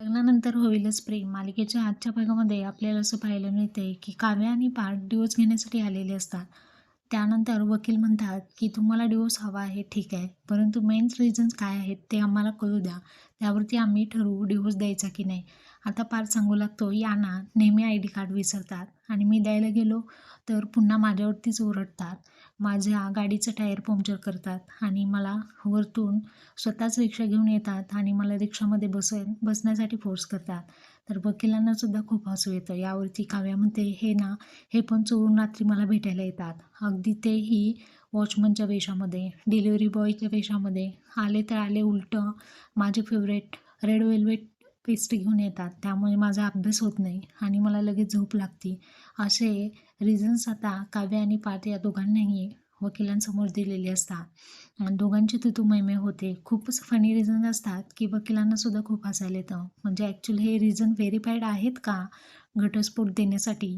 लग्नानंतर होईलच प्रेम. मालिकेच्या आजच्या भागामध्ये आपल्याला असं पाहायला मिळते की काव्या आणि पार्थ डिवोर्स घेण्यासाठी आलेले असतात. त्यानंतर वकील म्हणतात की तुम्हाला डिवोर्स हवा आहे ठीक आहे. परंतु मेन्स रिझन्स काय आहेत ते आम्हाला कळू द्या. त्यावरती आम्ही ठरवू डिवोर्स द्यायचा की नाही. आता पार सांगू लागतो यांना नेहमी आय डी कार्ड विसरतात आणि मी द्यायला गेलो तर पुन्हा माझ्यावरतीच ओरडतात. माझ्या गाडीचं टायर पंक्चर करतात आणि मला वरतून स्वतःच रिक्षा घेऊन येतात आणि मला रिक्षामध्ये बस बसण्यासाठी फोर्स करतात. तर वकिलांनासुद्धा खूप हसू येतं. यावरती काव्या म्हणते हे ना हे पण चोरून रात्री मला भेटायला येतात. अगदी तेही वॉचमनच्या वेशामध्ये डिलिव्हरी बॉयच्या वेशामध्ये. आले तर आले उलटं. माझे फेवरेट रेड वेल्वेट पेस्ट घेऊन येतात. त्यामुळे माझा अभ्यास होत नाही आणि मला लगेच झोप लागते. असे रिझन्स आता काव्य आणि पार्थ या दोघांनाही वकिलांसमोर दिलेले असतात. आणि दोघांची तुतू मैमे होते. खूपच फनी रिझन असतात की वकिलांना सुद्धा खूप हसायला येतं. म्हणजे ॲक्च्युली हे रिझन व्हेरीफाईड आहेत का? घटस्फोट देण्यासाठी.